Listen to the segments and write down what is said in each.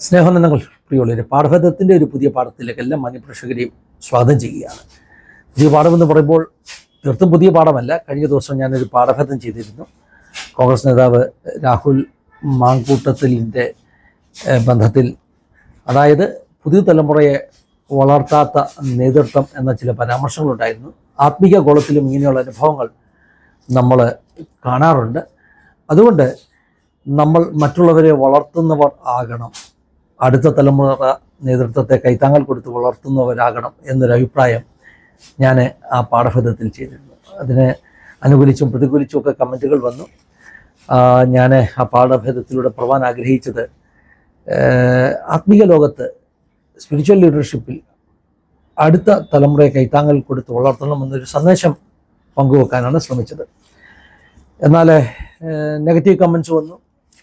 സ്നേഹനന്ദങ്ങൾ പ്രിയുള്ളവരെ പാഠഭേദത്തിന്റെ ഒരു പുതിയ പാഠത്തിലേക്ക് എല്ലാ മാന്യപ്രേക്ഷകരെയും സ്വാഗതം ചെയ്യുകയാണ്. പുതിയ പാഠമെന്ന് പറയുമ്പോൾ തീർത്തും പുതിയ പാഠമല്ല. കഴിഞ്ഞ ദിവസം ഞാനൊരു പാഠഭേദം ചെയ്തിരുന്നു. കോൺഗ്രസ് നേതാവ് രാഹുൽ മാങ്കൂട്ടത്തിലിന്റെ ബന്ധത്തിൽ. അതായത് പുതിയ തലമുറയെ വളർത്താത്ത നേതൃത്വം എന്ന ചില പരാമർശങ്ങളുണ്ടായിരുന്നു. ആത്മീയ ഗോളത്തിലും ഇങ്ങനെയുള്ള അനുഭവങ്ങൾ നമ്മൾ കാണാറുണ്ട്. അതുകൊണ്ട് നമ്മൾ മറ്റുള്ളവരെ വളർത്തുന്നവർ ആകണം. അടുത്ത തലമുറ നേതൃത്വത്തെ കൈത്താങ്ങൽ കൊടുത്ത് വളർത്തുന്നവരാകണം എന്നൊരു അഭിപ്രായം ഞാൻ ആ പാഠഭേദത്തിൽ ചെയ്തിരുന്നു. അതിനെ അനുകൂലിച്ചും പ്രതികൂലിച്ചും ഒക്കെ കമന്റുകൾ വന്നു. ഞാൻ ആ പാഠഭേദത്തിലൂടെ പ്രവാൻ ആഗ്രഹിച്ചത് ആത്മീയ ലോകത്ത് സ്പിരിച്വൽ ലീഡർഷിപ്പിൽ അടുത്ത തലമുറയെ കൈത്താങ്ങൽ കൊടുത്ത് വളർത്തണമെന്നൊരു സന്ദേശം പങ്കുവെക്കാനാണ് ശ്രമിച്ചത്. എന്നാൽ നെഗറ്റീവ് കമൻസ് വന്നു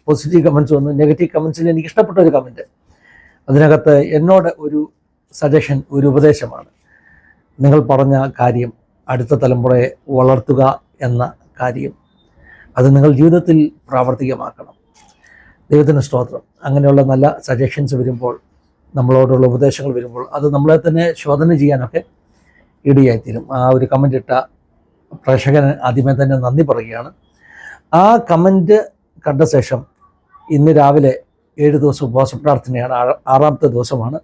പോസിറ്റീവ് കമൻസ് വന്നു. നെഗറ്റീവ് കമൻസിൽ എനിക്ക് ഇഷ്ടപ്പെട്ട ഒരു കമന്റ് അതിനകത്ത് എന്നോട് ഒരു സജഷൻ ഒരു ഉപദേശമാണ്. നിങ്ങൾ പറഞ്ഞ കാര്യം അടുത്ത തലമുറയെ വളർത്തുക എന്ന കാര്യം. അത് നിങ്ങൾ ജീവിതത്തിൽ പ്രാവർത്തികമാക്കണം. ദൈവത്തിന് സ്തോത്രം. അങ്ങനെയുള്ള നല്ല സജഷൻസ് വരുമ്പോൾ നമ്മളോടുള്ള ഉപദേശങ്ങൾ വരുമ്പോൾ അത് നമ്മളെ തന്നെ ശോധന ചെയ്യാനൊക്കെ ഇടിയായിത്തീരും. ആ ഒരു കമന്റ് ഇട്ട പ്രേക്ഷകന് ആദ്യമേ തന്നെ നന്ദി പറയുകയാണ്. ആ കമന്റ് കണ്ട ശേഷം ഇന്ന് രാവിലെ ഏഴ് ദിവസം ഉപവാസ പ്രാർത്ഥനയാണ് ആറാമത്തെ ദിവസമാണ്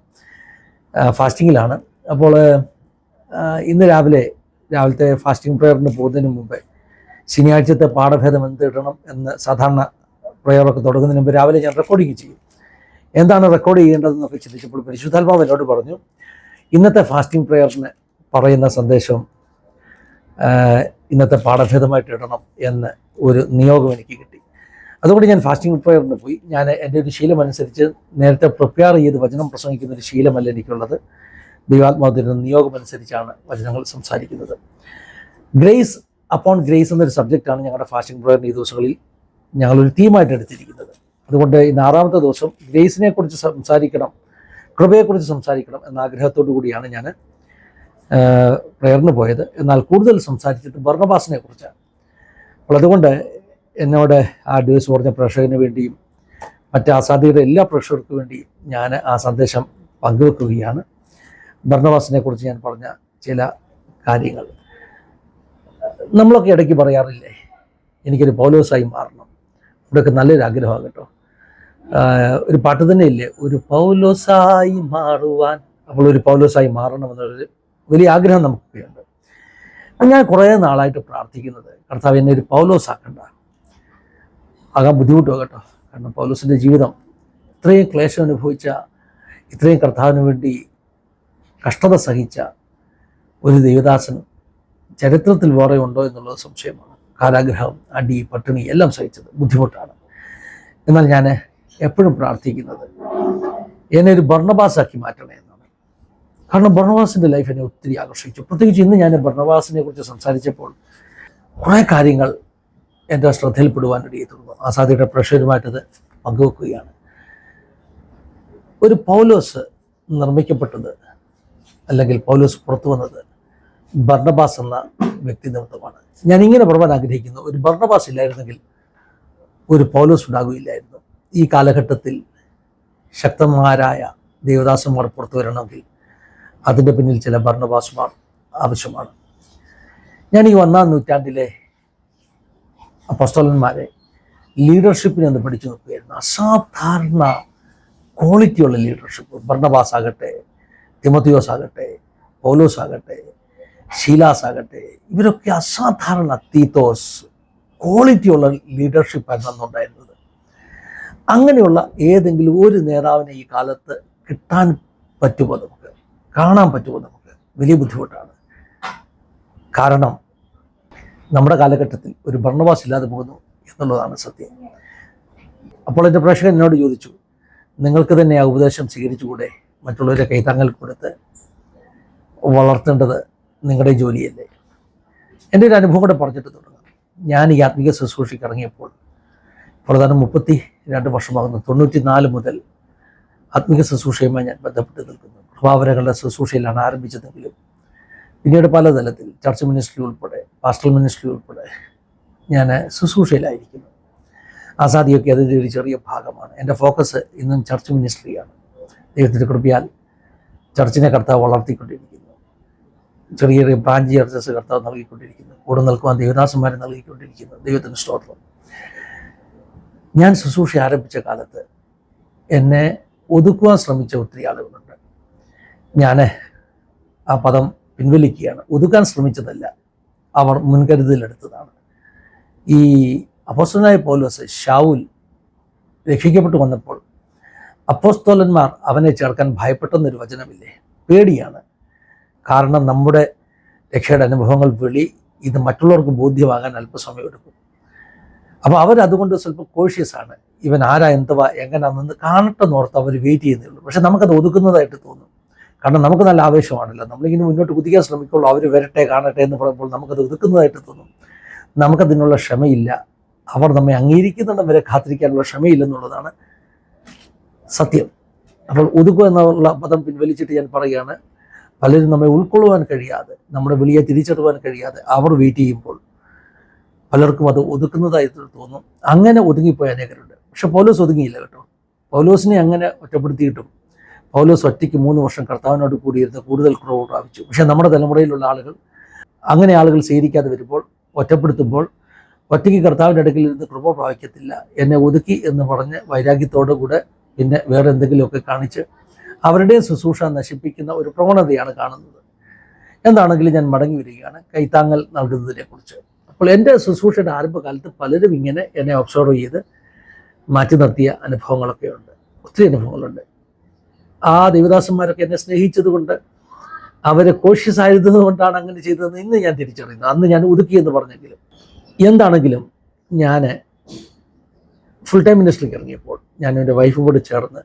ഫാസ്റ്റിങ്ങിലാണ്. അപ്പോൾ ഇന്ന് രാവിലെ രാവിലത്തെ ഫാസ്റ്റിംഗ് പ്രയറിന് പോകുന്നതിന് മുമ്പേ ശനിയാഴ്ചത്തെ പാഠഭേദം എന്ത് ഇടണം എന്ന് സാധാരണ പ്രയറൊക്കെ തുടങ്ങുന്നതിന് മുമ്പ് രാവിലെ ഞാൻ റെക്കോർഡിങ് ചെയ്യും. എന്താണ് റെക്കോർഡ് ചെയ്യേണ്ടതെന്നൊക്കെ ചിന്തിച്ചപ്പോൾ പരിശുദ്ധാത്മാവ് എന്നോട് പറഞ്ഞു ഇന്നത്തെ ഫാസ്റ്റിംഗ് പ്രയറിന് പറയുന്ന സന്ദേശം ഇന്നത്തെ പാഠഭേദമായിട്ട് ഇടണം എന്ന് ഒരു നിയോഗം എനിക്ക് കിട്ടി. അതുകൊണ്ട് ഞാൻ ഫാസ്റ്റിംഗ് പ്രയറിന് പോയി. ഞാൻ എന്റെ ഒരു ശീലം അനുസരിച്ച് നേരത്തെ പ്രിപ്പയർ ചെയ്ത് വചനം പ്രസംഗിക്കുന്ന ഒരു ശീലമല്ല എനിക്കുള്ളത്. ദൈവാത്മാവിന്റെ നിയോഗം അനുസരിച്ചാണ് വചനങ്ങൾ സംസാരിക്കുന്നത്. ഗ്രേസ് അപ്പോൺ ഗ്രേസ് എന്നൊരു സബ്ജക്റ്റാണ് ഞങ്ങളുടെ ഫാസ്റ്റിംഗ് പ്രയറിന്റെ ഈ ദിവസങ്ങളിൽ ഞങ്ങളൊരു തീമായിട്ട് എടുത്തിരിക്കുന്നത്. അതുകൊണ്ട് ഇന്ന് ആറാമത്തെ ദിവസം ഗ്രേസിനെ കുറിച്ച് സംസാരിക്കണം കൃപയെക്കുറിച്ച് സംസാരിക്കണം എന്ന ആഗ്രഹത്തോടു കൂടിയാണ് ഞാൻ പ്രയറിന് പോയത്. എന്നാൽ കൂടുതൽ സംസാരിച്ചിട്ട് ഭർണബാസിനെ കുറിച്ചാണ് അപ്പോൾ അതുകൊണ്ട് എന്നോട് ആ ഡ്യൂസ് പറഞ്ഞ പ്രേക്ഷകന് വേണ്ടിയും മറ്റ് ആസാദിയുടെ എല്ലാ പ്രേക്ഷകർക്കു വേണ്ടിയും ഞാൻ ആ സന്ദേശം പങ്കുവെക്കുകയാണ്. ഭരണവാസിനെ കുറിച്ച് ഞാൻ പറഞ്ഞ ചില കാര്യങ്ങൾ. നമ്മളൊക്കെ ഇടയ്ക്ക് പറയാറില്ലേ എനിക്കൊരു പൗലോസായി മാറണം. ഇവിടെയൊക്കെ നല്ലൊരു ആഗ്രഹമാണ് കേട്ടോ. ഒരു പാട്ട് തന്നെ ഇല്ലേ ഒരു പൗലോസായി മാറുവാൻ. അപ്പോൾ ഒരു പൗലോസായി മാറണമെന്നൊരു വലിയ ആഗ്രഹം നമുക്കൊക്കെയുണ്ട്. ഞാൻ കുറേ നാളായിട്ട് പ്രാർത്ഥിക്കുന്നത് കർത്താവ് എന്നെ ഒരു പൗലോസ് ആക്കണ്ട ആകാൻ ബുദ്ധിമുട്ടോ കേട്ടോ. കാരണം പൗലോസിന്റെ ജീവിതം ഇത്രയും ക്ലേശം അനുഭവിച്ച ഇത്രയും കർത്താവിന് വേണ്ടി കഷ്ടത സഹിച്ച ഒരു ദൈവദാസൻ ചരിത്രത്തിൽ വേറെ ഉണ്ടോ എന്നുള്ളത് സംശയമാണ്. കാലാഗ്രഹം അടി പട്ടിണി എല്ലാം സഹിച്ചത് ബുദ്ധിമുട്ടാണ്. എന്നാൽ ഞാൻ എപ്പോഴും പ്രാർത്ഥിക്കുന്നത് എന്നെ ഒരു ഭർണബാസാക്കി മാറ്റണേ എന്നാണ്. കാരണം ഭർണവാസിന്റെ ലൈഫ് എന്നെ ഒത്തിരി ആകർഷിച്ചു. പ്രത്യേകിച്ച് ഇന്ന് ഞാൻ ഭർണവാസിനെ കുറിച്ച് സംസാരിച്ചപ്പോൾ കുറേ കാര്യങ്ങൾ എന്റെ ശ്രദ്ധയിൽപ്പെടുവാനിടയെ തുടർന്നു ആസാദിയുടെ പ്രഷറുമായിട്ടത് പങ്കുവെക്കുകയാണ്. ഒരു പൗലോസ് നിർമ്മിക്കപ്പെട്ടത് അല്ലെങ്കിൽ പൗലോസ് പുറത്തു വന്നത് ബർണബാസ് എന്ന വ്യക്തി നിമിത്തമാണ്. ഞാൻ ഇങ്ങനെ പറയാൻ ആഗ്രഹിക്കുന്നു. ഒരു ബർണബാസ് ഇല്ലായിരുന്നെങ്കിൽ ഒരു പൗലോസ് ഉണ്ടാകുകയില്ലായിരുന്നു. ഈ കാലഘട്ടത്തിൽ ശക്തന്മാരായ ദേവദാസന്മാർ പുറത്തു വരണമെങ്കിൽ അതിന്റെ പിന്നിൽ ചില ഭരണഭാഷമാർ ആവശ്യമാണ്. ഞാൻ ഈ ഒന്നാം നൂറ്റാണ്ടിലെ അപ്പസ്തോലന്മാരെ ലീഡർഷിപ്പിനെ ഒന്ന് പഠിച്ചു നോക്കുകയായിരുന്നു. അസാധാരണ ക്വാളിറ്റിയുള്ള ലീഡർഷിപ്പ് ഭർണബാസ് ആകട്ടെ തിമത്തിയോസ് ആകട്ടെ പൗലോസ് ആകട്ടെ ഷീലാസ് ആകട്ടെ ഇവരൊക്കെ അസാധാരണ തീത്തോസ് ക്വാളിറ്റിയുള്ള ലീഡർഷിപ്പായിരുന്നു അന്നുണ്ടായിരുന്നത്. അങ്ങനെയുള്ള ഏതെങ്കിലും ഒരു നേതാവിനെ ഈ കാലത്ത് കിട്ടാൻ പറ്റുമോ നമുക്ക്? കാണാൻ പറ്റുമോ നമുക്ക്? വലിയ ബുദ്ധിമുട്ടാണ്. കാരണം നമ്മുടെ കാലഘട്ടത്തിൽ ഒരു ഭരണവാസ് ഇല്ലാതെ പോകുന്നു എന്നുള്ളതാണ് സത്യം. അപ്പോൾ എന്റെ പ്രേക്ഷകൻ എന്നോട് ചോദിച്ചു നിങ്ങൾക്ക് തന്നെ ആ ഉപദേശം സ്വീകരിച്ചുകൂടെ? മറ്റുള്ളവരെ കൈത്താങ്ങൽ കൊടുത്ത് വളർത്തേണ്ടത് നിങ്ങളുടെ ജോലിയല്ലേ? എന്റെ ഒരു അനുഭവം കൂടെ പറഞ്ഞിട്ട് തുടങ്ങാം. ഞാൻ ഈ ആത്മീയ ശുശ്രൂഷയ്ക്ക് ഇറങ്ങിയപ്പോൾ പ്രധാനം മുപ്പത്തി രണ്ട് വർഷമാകുന്നു. തൊണ്ണൂറ്റി നാല് മുതൽ ആത്മീയ ശുശ്രൂഷയുമായി ഞാൻ ബന്ധപ്പെട്ട് നിൽക്കുന്നു. പ്രഭാവരകളുടെ ശുശ്രൂഷയിലാണ് ആരംഭിച്ചതെങ്കിലും പിന്നീട് പല തലത്തിൽ ചർച്ച് മിനിസ്ട്രി ഉൾപ്പെടെ പാസ്റ്റൽ മിനിസ്ട്രി ഉൾപ്പെടെ ഞാൻ ശുശ്രൂഷയിലായിരിക്കുന്നു. ആസാദിയൊക്കെ അതിന്റെ ഒരു ചെറിയ ഭാഗമാണ്. എന്റെ ഫോക്കസ് ഇന്നും ചർച്ച് മിനിസ്ട്രിയാണ്. ദൈവത്തിന്റെ കൃപയാൽ ചർച്ചിനെ കർത്താവ് വളർത്തിക്കൊണ്ടിരിക്കുന്നു. ചെറിയ ചെറിയ ബ്രാഞ്ച് ചർച്ചസ് കർത്താവ് നൽകിക്കൊണ്ടിരിക്കുന്നു. കൂടെ നിൽക്കുവാൻ ദേവദാസന്മാരെ നൽകിക്കൊണ്ടിരിക്കുന്നു. ദൈവത്തിന്റെ സ്തോത്രം. ഞാൻ ശുശ്രൂഷ ആരംഭിച്ച കാലത്ത് എന്നെ ഒതുക്കുവാൻ ശ്രമിച്ച ഒത്തിരി ആളുകളുണ്ട്. ഞാൻ ആ പദം പിൻവലിക്കുകയാണ്. ഒതുക്കാൻ ശ്രമിച്ചതല്ല. അവർ മുൻകരുതലെടുത്തതാണ്. ഈ അപ്പോസ്തലനായ പോലോസ് ഷാവുൽ രക്ഷിക്കപ്പെട്ടു വന്നപ്പോൾ അപ്പോസ്തോലന്മാർ അവനെ ചേർക്കാൻ ഭയപ്പെട്ടെന്നൊരു വചനമില്ലേ? പേടിയാണ്. കാരണം നമ്മുടെ രക്ഷയുടെ അനുഭവങ്ങൾ വെളി ഇത് മറ്റുള്ളവർക്ക് ബോധ്യമാകാൻ അല്പസമയം എടുക്കും. അപ്പോൾ അവരതുകൊണ്ട് സ്വല്പം കോഷ്യസ് ആണ്. ഇവൻ ആരാ എന്തുവാ എങ്ങനെയാണെന്ന് കാണട്ടെന്നോർത്ത് അവർ വെയിറ്റ് ചെയ്യുന്നേ ഉള്ളൂ. പക്ഷെ നമുക്കത് ഒതുക്കുന്നതായിട്ട് തോന്നും. കാരണം നമുക്ക് നല്ല ആവേശമാണല്ലോ. നമ്മളിങ്ങനെ മുന്നോട്ട് കുതിക്കാൻ ശ്രമിക്കുള്ളൂ അവർ വരട്ടെ കാണട്ടെ എന്ന് പറയുമ്പോൾ നമുക്കത് ഒതുക്കുന്നതായിട്ട് തോന്നും. നമുക്കതിനുള്ള ക്ഷമയില്ല. അവർ നമ്മെ അംഗീകരിക്കുന്നിടം വരെ കാത്തിരിക്കാനുള്ള ക്ഷമയില്ലെന്നുള്ളതാണ് സത്യം. അപ്പോൾ ഒതുക്കുക എന്നുള്ള പദം പിൻവലിച്ചിട്ട് ഞാൻ പറയുകയാണ് പലരും നമ്മെ ഉൾക്കൊള്ളുവാൻ കഴിയാതെ നമ്മുടെ വിളിയെ തിരിച്ചെടുവാൻ കഴിയാതെ അവർ വെയിറ്റ് ചെയ്യുമ്പോൾ പലർക്കും അത് ഒതുക്കുന്നതായിട്ട് തോന്നും. അങ്ങനെ ഒതുങ്ങിപ്പോയ അനേകരുണ്ട്. പക്ഷെ പോലീസ് ഒതുങ്ങിയില്ല കേട്ടോ. പൗലോസിനെ അങ്ങനെ ഒറ്റപ്പെടുത്തിയിട്ടും പൗലോസ് ഒറ്റയ്ക്ക് മൂന്ന് വർഷം കർത്താവിനോട് കൂടിയിരുന്ന് കൂടുതൽ കുറവ് പ്രാപിച്ചു. പക്ഷേ നമ്മുടെ തലമുറയിലുള്ള ആളുകൾ അങ്ങനെ ആളുകൾ സ്വീകരിക്കാതെ വരുമ്പോൾ ഒറ്റപ്പെടുത്തുമ്പോൾ ഒറ്റയ്ക്ക് കർത്താവിന്റെ അടുക്കിൽ ഇരുന്ന് കൃപ പ്രാപിക്കത്തില്ല. എന്നെ ഒതുക്കി എന്ന് പറഞ്ഞ് വൈരാഗ്യത്തോടു കൂടെ പിന്നെ വേറെ എന്തെങ്കിലുമൊക്കെ കാണിച്ച് അവരുടെ ശുശ്രൂഷ നശിപ്പിക്കുന്ന ഒരു പ്രവണതയാണ് കാണുന്നത്. എന്താണെങ്കിലും ഞാൻ മടങ്ങി വരികയാണ്. കൈത്താങ്ങൽ നൽകുന്നതിനെ കുറിച്ച് അപ്പോൾ എന്റെ ശുശ്രൂഷയുടെ ആരംഭകാലത്ത് പലരും ഇങ്ങനെ എന്നെ ഒബ്സർവ് ചെയ്ത് മാറ്റി നിർത്തിയ അനുഭവങ്ങളൊക്കെ ഉണ്ട് ഒത്തിരി അനുഭവങ്ങളുണ്ട്. ആ ദേവദാസന്മാരൊക്കെ എന്നെ സ്നേഹിച്ചതുകൊണ്ട് അവരെ കോഷ്യസ് ആയിരുന്നത് കൊണ്ടാണ് അങ്ങനെ ചെയ്തതെന്ന് ഇന്ന് ഞാൻ തിരിച്ചറിയുന്നു. അന്ന് ഞാൻ ഒതുക്കിയെന്ന് പറഞ്ഞെങ്കിലും എന്താണെങ്കിലും ഞാൻ ഫുൾ ടൈം മിനിസ്റ്ററിക്ക് ഇറങ്ങിയപ്പോൾ ഞാൻ എന്റെ വൈഫും കൂടെ ചേർന്ന്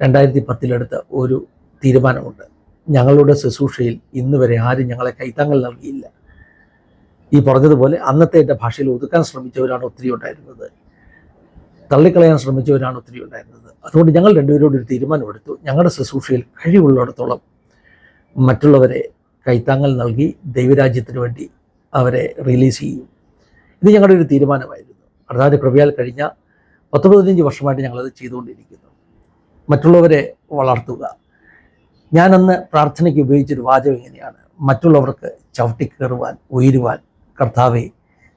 രണ്ടായിരത്തി പത്തിലെടുത്ത ഒരു തീരുമാനമുണ്ട്. ഞങ്ങളുടെ ശുശ്രൂഷയിൽ ഇന്ന് വരെ ആരും ഞങ്ങളെ കൈത്താങ്ങൽ നൽകിയില്ല. ഈ പറഞ്ഞതുപോലെ അന്നത്തെ എന്റെ ഭാഷയിൽ ഒതുക്കാൻ ശ്രമിച്ചവരാണ് ഒത്തിരി ഉണ്ടായിരുന്നത്. തള്ളിക്കളയാൻ ശ്രമിച്ചവരാണ് ഒത്തിരി ഉണ്ടായിരുന്നത്. അതുകൊണ്ട് ഞങ്ങൾ രണ്ടുപേരോട് ഒരു തീരുമാനമെടുത്തു. ഞങ്ങളുടെ ശുശ്രൂഷയിൽ കഴിവുള്ളിടത്തോളം മറ്റുള്ളവരെ കൈത്താങ്ങൽ നൽകി ദൈവരാജ്യത്തിന് വേണ്ടി അവരെ റിലീസ് ചെയ്യും. ഇത് ഞങ്ങളുടെ ഒരു തീരുമാനമായിരുന്നു. കർത്താവിന്റെ കൃപയാൽ കഴിഞ്ഞ പത്ത് പതിനഞ്ച് വർഷമായിട്ട് ഞങ്ങളത് ചെയ്തുകൊണ്ടിരിക്കുന്നു. മറ്റുള്ളവരെ വളർത്തുക. ഞാനന്ന് പ്രാർത്ഥനയ്ക്ക് ഉപയോഗിച്ചൊരു വാചകം ഇങ്ങനെയാണ്. മറ്റുള്ളവർക്ക് ചവിട്ടിക്കയറുവാൻ ഉയരുവാൻ കർത്താവെ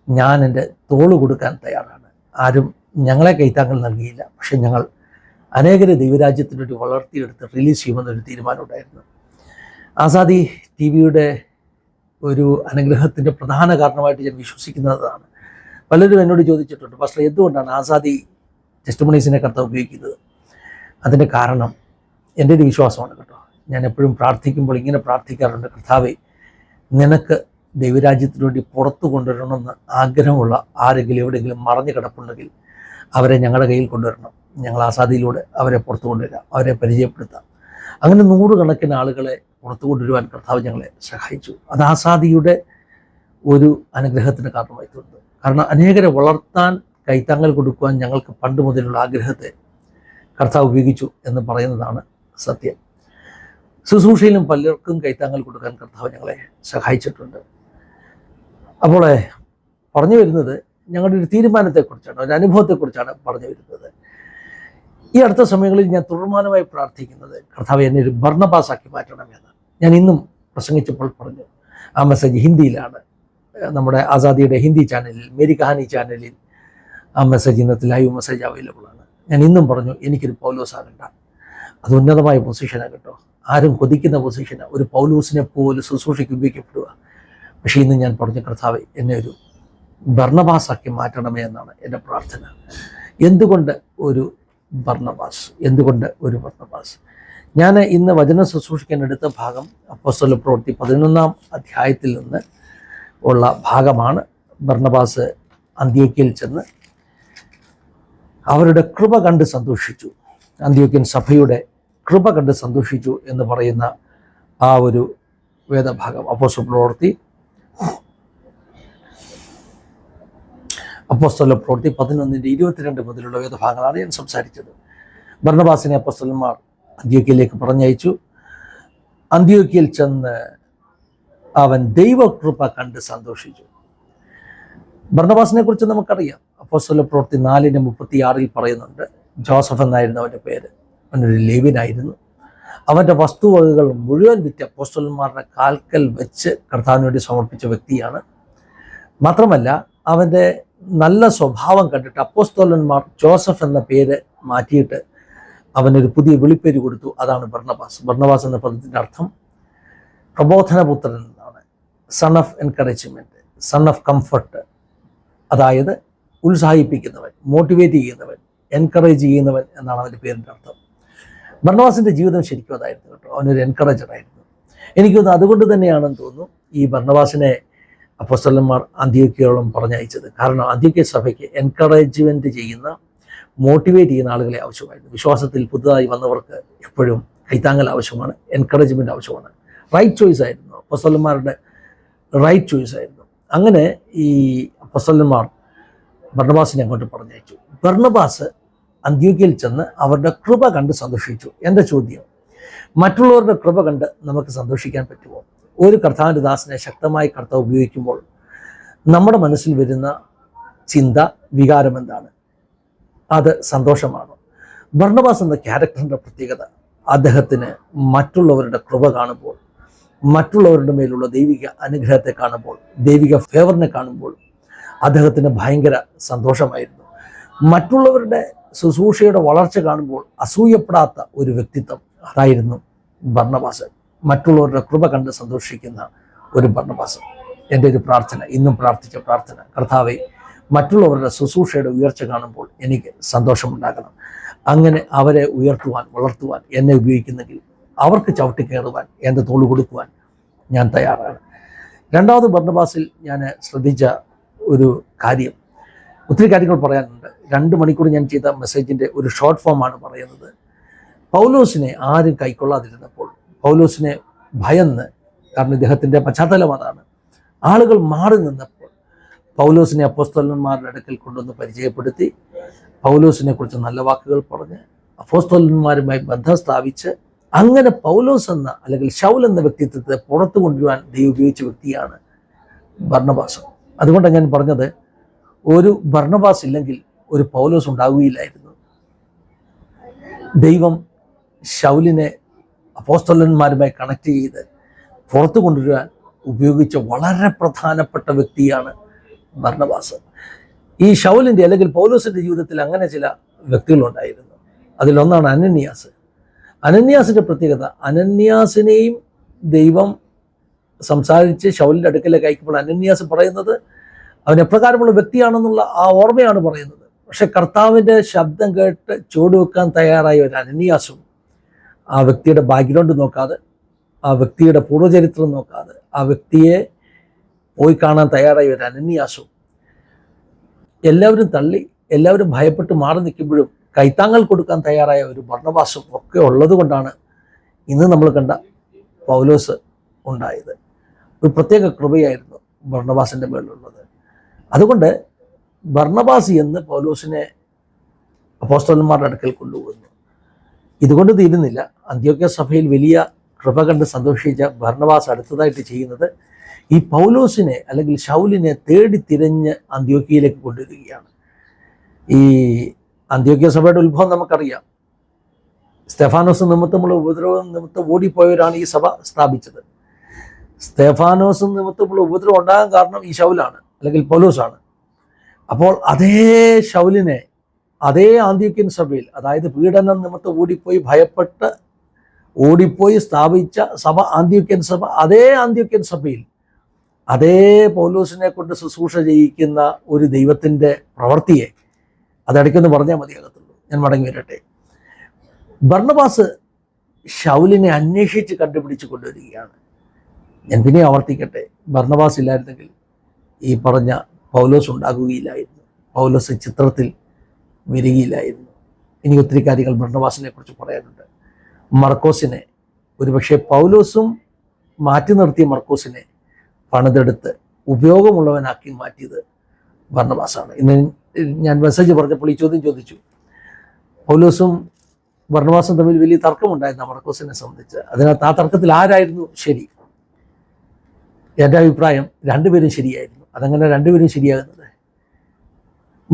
ഞാൻ എന്റെ തോൾ കൊടുക്കാൻ തയ്യാറാണ്. ആരും ഞങ്ങളെ കൈത്താങ്കൾ നൽകിയില്ല. പക്ഷെ ഞങ്ങൾ അനേകരെ ദൈവരാജ്യത്തിന് വേണ്ടി വളർത്തിയെടുത്ത് റിലീസ് ചെയ്യുമെന്നൊരു തീരുമാനമുണ്ടായിരുന്നു. ആസാദി ടി വിയുടെ ഒരു അനുഗ്രഹത്തിന്റെ പ്രധാന കാരണമായിട്ട് ഞാൻ വിശ്വസിക്കുന്നതാണ്. പലരും എന്നോട് ചോദിച്ചിട്ടുണ്ട് പക്ഷേ എന്തുകൊണ്ടാണ് ആസാദി ടെസ്റ്റുമണീസിനെ കർത്താവ് ഉപയോഗിക്കുന്നത്? അതിന്റെ കാരണം എന്റെ ഒരു വിശ്വാസമാണ് കേട്ടോ. ഞാൻ എപ്പോഴും പ്രാർത്ഥിക്കുമ്പോൾ ഇങ്ങനെ പ്രാർത്ഥിക്കാറുണ്ട് കർത്താവെ നിനക്ക് ദൈവരാജ്യത്തിന് വേണ്ടി പുറത്തു കൊണ്ടുവരണമെന്ന് ആഗ്രഹമുള്ള ആരെങ്കിലും എവിടെയെങ്കിലും മറഞ്ഞു കിടപ്പുണ്ടെങ്കിൽ അവരെ ഞങ്ങളുടെ കയ്യിൽ കൊണ്ടുവരണം. ഞങ്ങൾ ആസാദിയിലൂടെ അവരെ പുറത്തു കൊണ്ടുവരാം. അവരെ പരിചയപ്പെടുത്താം. അങ്ങനെ നൂറുകണക്കിന് ആളുകളെ പുറത്തു കൊണ്ടുവരുവാൻ കർത്താവ് ഞങ്ങളെ സഹായിച്ചു. അത് ആസാദിയുടെ ഒരു അനുഗ്രഹത്തിന് കാരണമായി തീർന്നു കാരണം അനേകരെ വളർത്താൻ കൈത്താങ്ങൽ കൊടുക്കുവാൻ ഞങ്ങൾക്ക് പണ്ട് മുതലുള്ള ആഗ്രഹത്തെ കർത്താവ് ഉപയോഗിച്ചു എന്ന് പറയുന്നതാണ് സത്യം. ശുശ്രൂഷയിലും പലർക്കും കൈത്താങ്ങൽ കൊടുക്കാൻ കർത്താവ് ഞങ്ങളെ സഹായിച്ചിട്ടുണ്ട്. അപ്പോൾ പറഞ്ഞു വരുന്നത് ഞങ്ങളുടെ ഒരു തീരുമാനത്തെക്കുറിച്ചാണ് ഒരു അനുഭവത്തെക്കുറിച്ചാണ് പറഞ്ഞു വരുന്നത്. ഈ അടുത്ത സമയങ്ങളിൽ ഞാൻ തുടർമാനമായി പ്രാർത്ഥിക്കുന്നത് കർത്താവ് എന്നെ ഒരു ഭർണപാസാക്കി മാറ്റണമെന്ന് ഞാൻ ഇന്നും പ്രസംഗിച്ചപ്പോൾ പറഞ്ഞു. ആ മെസ്സേജ് ഹിന്ദിയിലാണ്. നമ്മുടെ ആസാദിയുടെ ഹിന്ദി ചാനലിൽ മേരി കഹാനി ചാനലിൽ ആ മെസ്സേജ് ഇന്നത്തെ ലൈവ് മെസ്സേജ് അവൈലബിൾ ആണ്. ഞാൻ ഇന്നും പറഞ്ഞു എനിക്കൊരു പൗലോസ് ആകണ്ട. അത് ഉന്നതമായ പൊസിഷനാണ് കേട്ടോ. ആരും കൊതിക്കുന്ന പൊസിഷനാണ് ഒരു പൗലൂസിനെ പോലും ശുശ്രൂഷയ്ക്ക് ഉപയോഗിക്കപ്പെടുക. പക്ഷേ ഇന്ന് ഞാൻ പറഞ്ഞ കർത്താവ് എന്നെ ഒരു ഭർണബാസാക്കി മാറ്റണമേ എന്നാണ് എന്റെ പ്രാർത്ഥന. എന്തുകൊണ്ട് ഒരു ഭർണബാസ് എന്തുകൊണ്ട് ഒരു ഭർണബാസ് ഞാൻ ഇന്ന് വചന ശുശ്രൂഷിക്കാൻ എടുത്ത ഭാഗം അപ്പോസ്തല പ്രവൃത്തി പതിനൊന്നാം അധ്യായത്തിൽ നിന്ന് ഉള്ള ഭാഗമാണ് ഭർണബാസ് അന്ത്യോക്കിയിൽ ചെന്ന് അവരുടെ കൃപ കണ്ട് സന്തോഷിച്ചു. അന്ത്യോക്യൻ സഭയുടെ കൃപ കണ്ട് സന്തോഷിച്ചു എന്ന് പറയുന്ന ആ ഒരു വേദഭാഗം അപ്പോസ്തല പ്രവൃത്തി അപ്പോസ്തല പ്രവൃത്തി പതിനൊന്നിന്റെ ഇരുപത്തിരണ്ട് മുതലുള്ള വേദഭാഗങ്ങളാണ് ഞാൻ സംസാരിച്ചത്. ഭരണവാസിനെ അപ്പസ്തലന്മാർ അന്ത്യോക്യയിലേക്ക് പറഞ്ഞയച്ചു. അന്ത്യോക്കിയിൽ ചെന്ന് അവൻ ദൈവകൃപ കണ്ട് സന്തോഷിച്ചു. ഭരണവാസിനെ കുറിച്ച് നമുക്കറിയാം. അപ്പോസ്തല പ്രവൃത്തി നാലിന് മുപ്പത്തിയാറിൽ പറയുന്നുണ്ട്. ജോസഫ് എന്നായിരുന്നു അവന്റെ പേര്. അവനൊരു ലേവിനായിരുന്നു അവന്റെ വസ്തുവകകൾ മുഴുവൻ വിറ്റ് അപ്പോസ്റ്റലന്മാരുടെ കാൽക്കൽ വെച്ച് കർത്താവിന് വേണ്ടി സമർപ്പിച്ച വ്യക്തിയാണ്. മാത്രമല്ല അവന്റെ നല്ല സ്വഭാവം കണ്ടിട്ട് അപ്പോസ്തോലന്മാർ ജോസഫ് എന്ന പേര് മാറ്റിയിട്ട് അവനൊരു പുതിയ വിളിപ്പേര് കൊടുത്തു. അതാണ് ഭർണവാസ് ഭർണവാസ് എന്ന പദത്തിന്റെ അർത്ഥം പ്രബോധനപുത്രൻ എന്നാണ്. Son of encouragement son of comfort അതായത് ഉത്സാഹിപ്പിക്കുന്നവൻ മോട്ടിവേറ്റ് ചെയ്യുന്നവൻ എൻകറേജ് ചെയ്യുന്നവൻ എന്നാണ് അവന്റെ പേരിന്റെ അർത്ഥം. ഭർണവാസിന്റെ ജീവിതം ശരിക്കും അതായിരുന്നു കേട്ടോ. അവനൊരു എൻകറേജർ ആയിരുന്നു. എനിക്ക് തോന്നുന്നു അതുകൊണ്ട് തന്നെയാണെന്ന് തോന്നുന്നു. ഈ ഭർണവാസിനെ അപ്പോസ്തലന്മാർ അന്ത്യോക്കിയോളം പറഞ്ഞയച്ചത്. കാരണം അന്ത്യോക്യ സഭയ്ക്ക് എൻകറേജ്മെന്റ് ചെയ്യുന്ന മോട്ടിവേറ്റ് ചെയ്യുന്ന ആളുകളെ ആവശ്യമായിരുന്നു. വിശ്വാസത്തിൽ പുതുതായി വന്നവർക്ക് എപ്പോഴും കൈത്താങ്ങൽ ആവശ്യമാണ് എൻകറേജ്മെന്റ് ആവശ്യമാണ്. റൈറ്റ് ചോയ്സ് ആയിരുന്നു. അപ്പോസ്തലന്മാരുടെ റൈറ്റ് ചോയ്സ് ആയിരുന്നു. അങ്ങനെ ഈ അപ്പോസ്തലന്മാർ ഭർണബാസിനെ അങ്ങോട്ട് പറഞ്ഞയച്ചു. ഭർണബാസ് അന്ത്യോക്യയിൽ ചെന്ന് അവരുടെ കൃപ കണ്ട് സന്തോഷിച്ചു. എന്റെ ചോദ്യം? മറ്റുള്ളവരുടെ കൃപ കണ്ട് നമുക്ക് സന്തോഷിക്കാൻ പറ്റുമോ? ഒരു കർത്താവിന്റെ ദാസനെ ശക്തമായി കർത്താവ് ഉപയോഗിക്കുമ്പോൾ നമ്മുടെ മനസ്സിൽ വരുന്ന ചിന്ത വികാരം എന്താണ്? അത് സന്തോഷമാണ്. ഭർണബാസ് എന്ന ക്യാരക്ടറിന്റെ പ്രത്യേകത അദ്ദേഹത്തിന് മറ്റുള്ളവരുടെ കൃപ കാണുമ്പോൾ മറ്റുള്ളവരുടെ മേലുള്ള ദൈവിക അനുഗ്രഹത്തെ കാണുമ്പോൾ ദൈവിക ഫേവറിനെ കാണുമ്പോൾ അദ്ദേഹത്തിന് ഭയങ്കര സന്തോഷമായിരുന്നു. മറ്റുള്ളവരുടെ ശുശ്രൂഷയുടെ വളർച്ച കാണുമ്പോൾ അസൂയപ്പെടാത്ത ഒരു വ്യക്തിത്വം അതായിരുന്നു ഭർണവാസൻ മറ്റുള്ളവരുടെ കൃപ കണ്ട് സന്തോഷിക്കുന്ന ഒരു ഭരണമാസം എന്റെ ഒരു പ്രാർത്ഥന ഇന്നും പ്രാർത്ഥിച്ച പ്രാർത്ഥന. കർത്താവെ മറ്റുള്ളവരുടെ ശുശ്രൂഷയുടെ ഉയർച്ച കാണുമ്പോൾ എനിക്ക് സന്തോഷമുണ്ടാകണം. അങ്ങനെ അവരെ ഉയർത്തുവാൻ വളർത്തുവാൻ എന്നെ ഉപയോഗിക്കുന്നെങ്കിൽ അവർക്ക് ചവിട്ടി കയറുവാൻ എന്റെ തോൾ കൊടുക്കുവാൻ ഞാൻ തയ്യാറാണ്. രണ്ടാമത് ഭർണബാസിൽ ഞാൻ ശ്രദ്ധിച്ച ഒരു കാര്യം. ഒത്തിരി കാര്യങ്ങൾ പറയാനുണ്ട്. രണ്ട് മണിക്കൂർ ഞാൻ ചെയ്ത മെസ്സേജിന്റെ ഒരു ഷോർട്ട് ഫോമാണ് പറയുന്നത്. പൗലോസിനെ ആരും കൈക്കൊള്ളാതിരുന്നപ്പോൾ പൗലോസിനെ ഭയന്ന് കാരണം ഇദ്ദേഹത്തിന്റെ പശ്ചാത്തലം അതാണ്. ആളുകൾ മാറി നിന്നപ്പോൾ പൗലോസിനെ അപ്പോസ്തോലന്മാരുടെ അടുക്കൽ കൊണ്ടുവന്ന് പരിചയപ്പെടുത്തി പൗലോസിനെ കുറിച്ച് നല്ല വാക്കുകൾ പറഞ്ഞ് അപ്പോസ്തോലന്മാരുമായി ബന്ധം സ്ഥാപിച്ച് അങ്ങനെ പൗലോസ് എന്ന അല്ലെങ്കിൽ ഷൗൽ എന്ന വ്യക്തിത്വത്തെ പുറത്തു കൊണ്ടുവരാൻ ദൈവം ഉപയോഗിച്ച വ്യക്തിയാണ് ഭർണബാസം അതുകൊണ്ടാണ് ഞാൻ പറഞ്ഞത് ഒരു ഭർണബാസ് ഇല്ലെങ്കിൽ ഒരു പൗലോസ് ഉണ്ടാവുകയില്ലായിരുന്നു. ദൈവം ഷൗലിനെ അപ്പോസ്തലന്മാരുമായി കണക്ട് ചെയ്ത് പുറത്തു കൊണ്ടുവരാൻ ഉപയോഗിച്ച വളരെ പ്രധാനപ്പെട്ട വ്യക്തിയാണ് ഭരണവാസ് ഈ ഷൗലിന്റെ അല്ലെങ്കിൽ പൗലോസിന്റെ ജീവിതത്തിൽ അങ്ങനെ ചില വ്യക്തികളുണ്ടായിരുന്നു. അതിലൊന്നാണ് അനന്യാസ്. അനന്യാസിന്റെ പ്രത്യേകത അനന്യാസിനെയും ദൈവം സംസാരിച്ച് ഷൗലിന്റെ അടുക്കലേക്ക് അയക്കുമ്പോൾ അനന്യാസ് പറയുന്നത് അവൻ എപ്രകാരമുള്ള വ്യക്തിയാണെന്നുള്ള ആ ഓർമ്മയാണ് പറയുന്നത്. പക്ഷെ കർത്താവിന്റെ ശബ്ദം കേട്ട് ചുവടുവെക്കാൻ തയ്യാറായ ഒരു അനന്യാസും ആ വ്യക്തിയുടെ ബാക്ക്ഗ്രൗണ്ട് നോക്കാതെ ആ വ്യക്തിയുടെ പൂർവചരിത്രം നോക്കാതെ ആ വ്യക്തിയെ പോയി കാണാൻ തയ്യാറായി ഒരു അനന്യാസവും. എല്ലാവരും തള്ളി എല്ലാവരും ഭയപ്പെട്ട് മാറി നിൽക്കുമ്പോഴും കൈത്താങ്ങൽ കൊടുക്കാൻ തയ്യാറായ ഒരു ഭരണവാസം ഒക്കെ ഉള്ളതുകൊണ്ടാണ് ഇന്ന് നമ്മൾ കണ്ട പൗലോസ് ഉണ്ടായത്. ഒരു പ്രത്യേക കൃപയായിരുന്നു ഭരണവാസിന്റെ മേളിലുള്ളത് അതുകൊണ്ട് ഭരണവാസി എന്ന് പൗലോസിനെ അപ്പോസ്തലന്മാരുടെ അടുക്കൽ കൊണ്ടുപോകുന്നു ഇതുകൊണ്ട് തീരുന്നില്ല. അന്ത്യോക്യ സഭയിൽ വലിയ കൃപ കണ്ട് സന്തോഷിച്ച ഭർണവാസ് അടുത്തതായിട്ട് ചെയ്യുന്നത് ഈ പൗലോസിനെ അല്ലെങ്കിൽ ഷൗലിനെ തേടി തിരഞ്ഞ് അന്ത്യോക്യയിലേക്ക് കൊണ്ടുവരികയാണ്. ഈ അന്ത്യോക്യ സഭയുടെ ഉത്ഭവം നമുക്കറിയാം. സ്തെഫാനോസ് നിമിത്തമുള്ള ഉപദ്രവം നിമിത്തം ഓടിപ്പോയവരാണ് ഈ സഭ സ്ഥാപിച്ചത്. സ്തെഫാനോസ് നിമിത്തമുള്ള ഉപദ്രവം ഉണ്ടാകാൻ കാരണം ഈ ഷൗലാണ് അല്ലെങ്കിൽ പൗലോസാണ്. അപ്പോൾ അതേ ഷൗലിനെ അതേ ആന്ത്യോക്യൻ സഭയിൽ അതായത് പീഡനം നിമിത്തം ഓടിപ്പോയി ഭയപ്പെട്ട് ഓടിപ്പോയി സ്ഥാപിച്ച സഭ ആന്ത്യോക്യൻ സഭ അതേ ആന്ത്യോക്യൻ സഭയിൽ അതേ പൗലോസിനെ കൊണ്ട് ശുശ്രൂഷ ചെയ്യിക്കുന്ന ഒരു ദൈവത്തിന്റെ പ്രവൃത്തിയെ അതിടയ്ക്കൊന്ന് പറഞ്ഞാൽ മതിയാകത്തുള്ളൂ. ഞാൻ മടങ്ങി വരട്ടെ. ഭർണബാസ് ഷൗലിനെ അന്വേഷിച്ച് കണ്ടുപിടിച്ച് കൊണ്ടുവരികയാണ്. ഞാൻ പിന്നെ ആവർത്തിക്കട്ടെ. ഭർണബാസ് ഇല്ലായിരുന്നെങ്കിൽ ഈ പറഞ്ഞ പൗലോസ് ഉണ്ടാകുകയില്ലായിരുന്നു. പൗലോസ് ചിത്രത്തിൽ വരികയില്ലായിരുന്നു. ഇനി ഒത്തിരി കാര്യങ്ങൾ ഭർണബാസിനെ കുറിച്ച് പറയാനുണ്ട്. മർക്കോസിനെ ഒരുപക്ഷെ പൗലോസും മാറ്റി നിർത്തിയ മർക്കോസിനെ പണിതെടുത്ത് ഉപയോഗമുള്ളവനാക്കി മാറ്റിയത് ഭരണവാസാണ് ഇന്ന് ഞാൻ മെസ്സേജ് പറഞ്ഞപ്പോൾ ഈ ചോദ്യം ചോദിച്ചു. പൗലോസും ഭർണവാസും തമ്മിൽ വലിയ തർക്കമുണ്ടായിരുന്നു മർക്കോസിനെ സംബന്ധിച്ച്? അതിനകത്ത് ആ തർക്കത്തിൽ ആരായിരുന്നു ശരി? എന്റെ അഭിപ്രായം രണ്ടുപേരും ശരിയായിരുന്നു. അതങ്ങനെ രണ്ടുപേരും ശരിയാകുന്നത്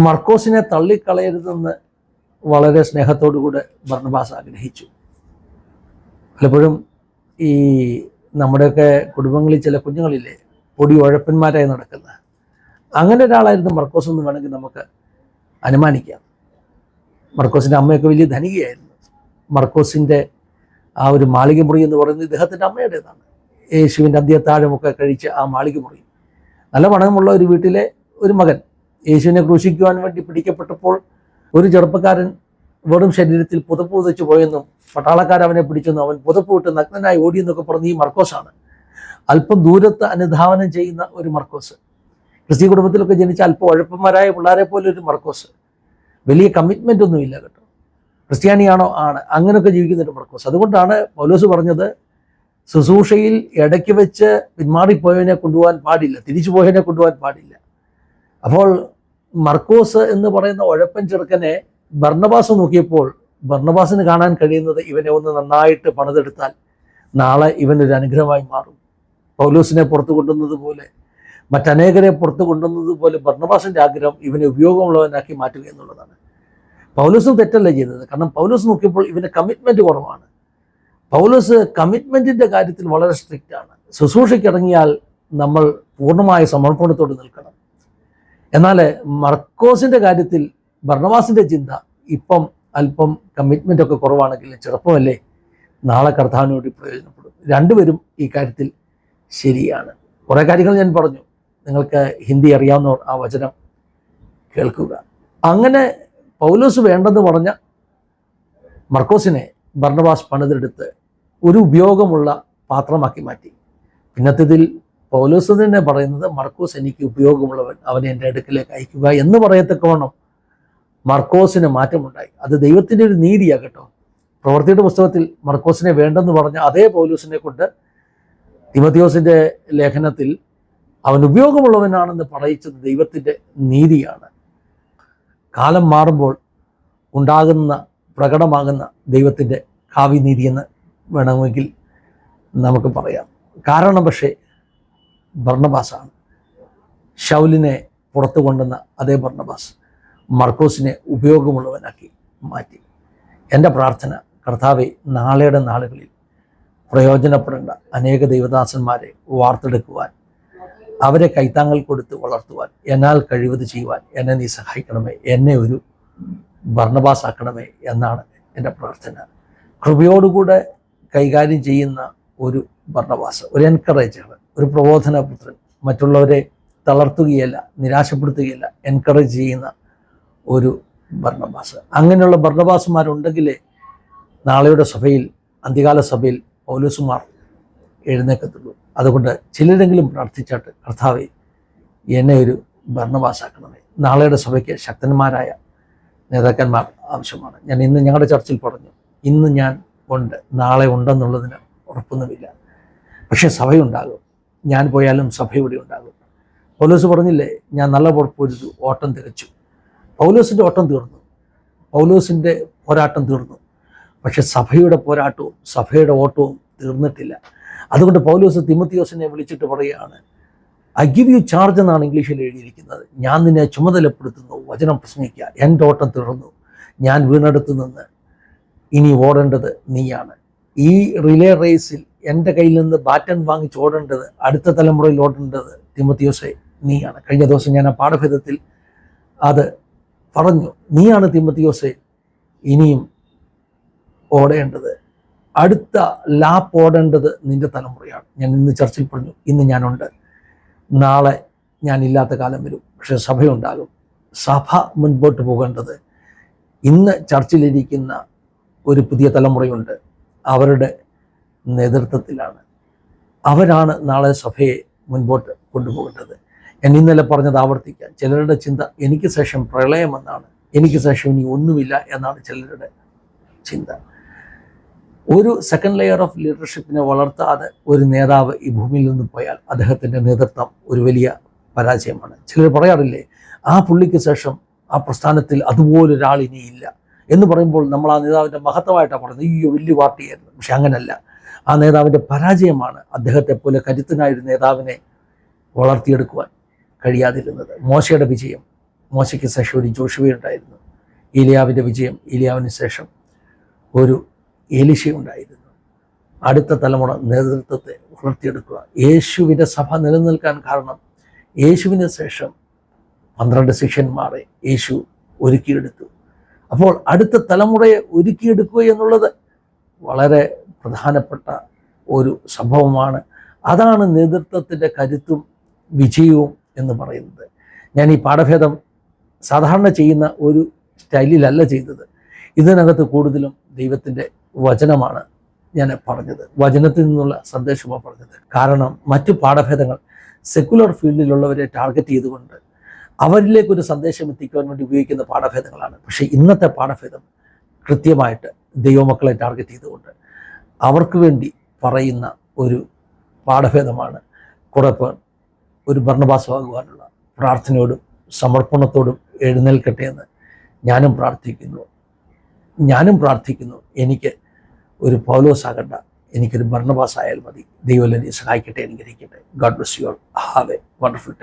മർക്കോസിനെ തള്ളിക്കളയരുതെന്ന് വളരെ സ്നേഹത്തോടുകൂടെ ഭർണബാസ് ആഗ്രഹിച്ചു. പലപ്പോഴും ഈ നമ്മുടെയൊക്കെ കുടുംബങ്ങളിൽ ചില കുഞ്ഞുങ്ങളില്ലേ പൊടി ഉഴപ്പന്മാരായി നടക്കുന്ന അങ്ങനെ ഒരാളായിരുന്നു മർക്കോസ് എന്ന് വേണമെങ്കിൽ നമുക്ക് അനുമാനിക്കാം. മർക്കോസിന്റെ അമ്മയൊക്കെ വലിയ ധനികയായിരുന്നു. മർക്കോസിന്റെ ആ ഒരു മാളിക മുറി എന്ന് പറയുന്നത് ഇദ്ദേഹത്തിന്റെ അമ്മയുടേതാണ്. യേശുവിന്റെ അന്ത്യത്താഴമൊക്കെ കഴിച്ച് ആ മാളിക മുറി നല്ല പണമുള്ള ഒരു വീട്ടിലെ ഒരു മകൻ. യേശുവിനെ ക്രൂശിക്കുവാൻ വേണ്ടി പിടിക്കപ്പെട്ടപ്പോൾ ഒരു ചെറുപ്പക്കാരൻ വെറും ശരീരത്തിൽ പുതപ്പ് പുതച്ചു പോയെന്നും പട്ടാളക്കാർ അവനെ പിടിച്ചെന്നും അവൻ പുതപ്പ് വിട്ട് നഗ്നനായി ഓടിയെന്നൊക്കെ പറഞ്ഞ ഈ മർക്കോസാണ്. അല്പം ദൂരത്ത് അനുധാവനം ചെയ്യുന്ന ഒരു മർക്കോസ്. ക്രിസ്ത്യ കുടുംബത്തിലൊക്കെ ജനിച്ച അല്പം ഉഴപ്പന്മാരായ പിള്ളേരെ പോലെ ഒരു മർക്കോസ്. വലിയ കമ്മിറ്റ്മെന്റ് ഒന്നുമില്ല കേട്ടോ. ക്രിസ്ത്യാനിയാണോ? ആണ്. അങ്ങനെയൊക്കെ ജീവിക്കുന്ന ഒരു മർക്കോസ്. അതുകൊണ്ടാണ് പൗലോസ് പറഞ്ഞത് ശുശ്രൂഷയിൽ ഇടയ്ക്ക് വെച്ച് പിന്മാറിപ്പോയവനെ കൊണ്ടുപോകാൻ പാടില്ല തിരിച്ചു പോയവനെ കൊണ്ടുപോകാൻ പാടില്ല. അപ്പോൾ മർക്കോസ് എന്ന് പറയുന്ന ഉഴപ്പൻ ചെറുക്കനെ ഭർണബാസ് നോക്കിയപ്പോൾ ഭർണബാസിന് കാണാൻ കഴിയുന്നത് ഇവനെ ഒന്ന് നന്നായിട്ട് പണിതെടുത്താൽ നാളെ ഇവനൊരു അനുഗ്രഹമായി മാറും. പൗലൂസിനെ പുറത്തു കൊണ്ടുവന്നത് പോലെ മറ്റനേകരെ പുറത്തു കൊണ്ടുവന്നത് പോലെ ഭർണബാസിന്റെ ആഗ്രഹം ഇവനെ ഉപയോഗമുള്ളവനാക്കി മാറ്റുക എന്നുള്ളതാണ്. പൗലൂസും തെറ്റല്ല ചെയ്തത്? കാരണം പൗലൂസ് നോക്കിയപ്പോൾ ഇവന് കമ്മിറ്റ്മെന്റ് കുറവാണ്. പൗലൂസ് കമ്മിറ്റ്മെന്റിന്റെ കാര്യത്തിൽ വളരെ സ്ട്രിക്റ്റ് ആണ്. ശുശ്രൂഷയ്ക്ക് ഇറങ്ങിയാൽ നമ്മൾ പൂർണമായ സമർപ്പണത്തോട് നിൽക്കണം. എന്നാൽ മർക്കോസിന്റെ കാര്യത്തിൽ ഭർണവാസിന്റെ ചിന്ത ഇപ്പം അല്പം കമ്മിറ്റ്മെന്റ് ഒക്കെ കുറവാണെങ്കിൽ ചെറുപ്പമല്ലേ? നാളെ കർത്താവിന് വേണ്ടി പ്രയോജനപ്പെടും. രണ്ടുപേരും ഈ കാര്യത്തിൽ ശരിയാണ്. കുറേ കാര്യങ്ങൾ ഞാൻ പറഞ്ഞു. നിങ്ങൾക്ക് ഹിന്ദി അറിയാവുന്നവർ ആ വചനം കേൾക്കുക. അങ്ങനെ പൗലോസ് വേണ്ടെന്ന് പറഞ്ഞ മർക്കോസിനെ ഭർണവാസ് പണിതെടുത്ത് ഒരു ഉപയോഗമുള്ള പാത്രമാക്കി മാറ്റി. പിന്നത്തേതിൽ പൗലോസ് തന്നെ പറയുന്നത് മർക്കോസ് എനിക്ക് ഉപയോഗമുള്ളവൻ അവനെ എന്റെ അടുക്കിലേക്ക് അയക്കുക എന്ന് പറയത്തക്കവണ്ണം മർക്കോസിന് മാറ്റമുണ്ടായി. അത് ദൈവത്തിന്റെ ഒരു നീതിയാണ് കേട്ടോ. പ്രവർത്തിയുടെ പുസ്തകത്തിൽ മർക്കോസിനെ വേണ്ടെന്ന് പറഞ്ഞ അതേ പൗലൂസിനെ കൊണ്ട് തിമത്തിയോസിന്റെ ലേഖനത്തിൽ അവൻ ഉപയോഗമുള്ളവനാണെന്ന് പറയിച്ചത് ദൈവത്തിന്റെ നീതിയാണ്. കാലം മാറുമ്പോൾ ഉണ്ടാകുന്ന പ്രകടമാകുന്ന ദൈവത്തിന്റെ കാവ്യനീതി എന്ന് വേണമെങ്കിൽ നമുക്ക് പറയാം. കാരണം പക്ഷേ ഭർണബാസാണ്. ഷൗലിനെ പുറത്തു കൊണ്ടുവന്ന അതേ ഭർണബാസ് മർക്കോസിനെ ഉപയോഗമുള്ളവനാക്കി മാറ്റി. എന്റെ പ്രാർത്ഥന കർത്താവെ നാളെയുടെ നാളുകളിൽ പ്രയോജനപ്പെടേണ്ട അനേക ദൈവദാസന്മാരെ വാർത്തെടുക്കുവാൻ അവരെ കൈത്താങ്ങൾ കൊടുത്ത് വളർത്തുവാൻ എന്നാൽ കഴിവത് ചെയ്യുവാൻ എന്നെ നീ സഹായിക്കണമേ എന്നെ ഒരു ഭർണബാസാക്കണമേ എന്നാണ് എന്റെ പ്രാർത്ഥന. കൃപയോടുകൂടെ കൈകാര്യം ചെയ്യുന്ന ഒരു ഭർണബാസ് ഒരു എൻകറേജർ ഒരു പ്രബോധനപുത്രൻ. മറ്റുള്ളവരെ തളർത്തുകയല്ല നിരാശപ്പെടുത്തുകയല്ല എൻകറേജ് ചെയ്യുന്ന ഒരു ഭർണബാസ് അങ്ങനെയുള്ള ഭർണബാസുമാരുണ്ടെങ്കിലേ നാളെയുടെ സഭയിൽ അന്ത്യകാല സഭയിൽ പൗലൂസുമാർ എഴുന്നേക്കത്തുള്ളൂ അതുകൊണ്ട് ചിലരെങ്കിലും പ്രാർത്ഥിച്ചാട്ട് കർത്താവെ എന്നെ ഒരു ഭർണബാസാക്കണമേ നാളെയുടെ സഭയ്ക്ക് ശക്തന്മാരായ നേതാക്കന്മാർ ആവശ്യമാണ്. ഞാൻ ഇന്ന് ഞങ്ങളുടെ ചർച്ചിൽ പറഞ്ഞു ഇന്ന് ഞാൻ ഉണ്ട്. നാളെ ഉണ്ടെന്നുള്ളതിന് ഉറപ്പൊന്നുമില്ല. പക്ഷേ സഭയുണ്ടാകും. ഞാൻ പോയാലും സഭയോടെ ഉണ്ടാകും. പൗലോസ് പറഞ്ഞില്ലേ ഞാൻ നല്ല പുറപ്പൊരുതു ഓട്ടം തികച്ചു പൗലോസിന്റെ ഓട്ടം തീർന്നു. പൗലോസിന്റെ പോരാട്ടം തീർന്നു. പക്ഷെ സഭയുടെ പോരാട്ടവും സഭയുടെ ഓട്ടവും തീർന്നിട്ടില്ല. അതുകൊണ്ട് പൗലോസ് തിമത്തിയോസിനെ വിളിച്ചിട്ട് പറയുകയാണ് ഐ ഗിവ് യു ചാർജ് എന്നാണ് ഇംഗ്ലീഷിൽ എഴുതിയിരിക്കുന്നത്. ഞാൻ നിന്നെ ചുമതലപ്പെടുത്തുന്നു. വചനം പ്രസംഗിക്കുക. എന്റെ ഓട്ടം തീർന്നു. ഞാൻ വീണെടുത്തു നിന്ന് ഇനി ഓടേണ്ടത് നീയാണ്. ഈ റിലേ റേസിൽ എന്റെ കയ്യിൽ നിന്ന് ബാറ്റൻ വാങ്ങിച്ച് ഓടേണ്ടത് അടുത്ത തലമുറയിൽ ഓടേണ്ടത് തിമത്തിയോസെ നീയാണ്. കഴിഞ്ഞ ദിവസം ഞാൻ ആ പാഠഭേദത്തിൽ അത് പറഞ്ഞു. നീയാണ് തിമത്തിയോസെ ഇനിയും ഓടേണ്ടത്. അടുത്ത ലാപ്പ് ഓടേണ്ടത് നിന്റെ തലമുറയാണ്. ഞാൻ ഇന്ന് ചർച്ചിൽ പറഞ്ഞു ഇന്ന് ഞാനുണ്ട്. നാളെ ഞാൻ ഇല്ലാത്ത കാലം വരും. പക്ഷെ സഭയുണ്ടാകും. സഭ മുൻപോട്ട് പോകേണ്ടത് ഇന്ന് ചർച്ചിലിരിക്കുന്ന ഒരു പുതിയ തലമുറയുണ്ട്. അവരുടെ നേതൃത്വത്തിലാണ്. അവരാണ് നാളെ സഭയെ മുൻപോട്ട് കൊണ്ടുപോകേണ്ടത്. ഞാൻ ഇന്നലെ പറഞ്ഞത് ആവർത്തിക്കാം. ചിലരുടെ ചിന്ത എനിക്ക് ശേഷം പ്രളയമെന്നാണ്. എനിക്ക് ശേഷം ഇനി ഒന്നുമില്ല എന്നാണ് ചിലരുടെ ചിന്ത. ഒരു സെക്കൻഡ് ലെയർ ഓഫ് ലീഡർഷിപ്പിനെ വളർത്താതെ ഒരു നേതാവ് ഈ ഭൂമിയിൽ നിന്ന് പോയാൽ അദ്ദേഹത്തിന്റെ നേതൃത്വം ഒരു വലിയ പരാജയമാണ്. ചിലർ പറയാറില്ലേ ആ പുള്ളിക്ക് ശേഷം ആ പ്രസ്ഥാനത്തിൽ അതുപോലൊരാളിനിയില്ല എന്ന് പറയുമ്പോൾ നമ്മൾ ആ നേതാവിന്റെ മഹത്വമായിട്ടാണ് പറയുന്നത്. അയ്യോ വലിയ പാർട്ടിയായിരുന്നു. പക്ഷെ അങ്ങനല്ല. ആ നേതാവിന്റെ പരാജയമാണ് അദ്ദേഹത്തെ പോലെ കരുത്തനായ ഒരു നേതാവിനെ വളർത്തിയെടുക്കുവാൻ കഴിയാതിരുന്നത്. മോശയുടെ വിജയം മോശയ്ക്ക് ശേഷം ഒരു ജോഷുവ ഉണ്ടായിരുന്നു. ഏലിയാവിന്റെ വിജയം ഇലിയാവിന് ശേഷം ഒരു എലിശയുണ്ടായിരുന്നു അടുത്ത തലമുറ നേതൃത്വത്തെ വളർത്തിയെടുക്കുക. യേശുവിന്റെ സഭ നിലനിൽക്കാൻ കാരണം യേശുവിന് ശേഷം പന്ത്രണ്ട് ശിഷ്യന്മാരെ യേശു ഒരുക്കിയെടുത്തു. അപ്പോൾ അടുത്ത തലമുറയെ ഒരുക്കിയെടുക്കുക എന്നുള്ളത് വളരെ പ്രധാനപ്പെട്ട ഒരു സംഭവമാണ്. അതാണ് നേതൃത്വത്തിന്റെ കരുത്തും വിജയവും എന്ന് പറയുന്നത്. ഞാൻ ഈ പാഠഭേദം സാധാരണ ചെയ്യുന്ന ഒരു സ്റ്റൈലിലല്ല ചെയ്തത്. ഇതിനകത്ത് കൂടുതലും ദൈവത്തിന്റെ വചനമാണ് ഞാൻ പറഞ്ഞത്. വചനത്തിൽ നിന്നുള്ള സന്ദേശമാണ് പറഞ്ഞത്. കാരണം മറ്റു പാഠഭേദങ്ങൾ സെക്കുലർ ഫീൽഡിലുള്ളവരെ ടാർഗറ്റ് ചെയ്തുകൊണ്ട് അവരിലേക്ക് ഒരു സന്ദേശം എത്തിക്കാൻ വേണ്ടി ഉപയോഗിക്കുന്ന പാഠഭേദങ്ങളാണ്. പക്ഷേ ഇന്നത്തെ പാഠഭേദം കൃത്യമായിട്ട് ദൈവമക്കളെ ടാർഗറ്റ് ചെയ്തുകൊണ്ട് അവർക്ക് വേണ്ടി പറയുന്ന ഒരു പാഠഭേദമാണ് കുറെ പേർ ഒരു ഭരണഭാസമാകുവാനുള്ള പ്രാർത്ഥനയോടും സമർപ്പണത്തോടും എഴുന്നേൽക്കട്ടെ എന്ന് ഞാനും പ്രാർത്ഥിക്കുന്നു. ഞാനും പ്രാർത്ഥിക്കുന്നു എനിക്ക് ഒരു പൗലോസ് ആകണ്ട എനിക്കൊരു ഭരണഭാസ് ആയാൽ മതി. ദൈവം എന്നെ സഹായിക്കട്ടെ അനുഗ്രഹിക്കട്ടെ. God bless you all have a wonderful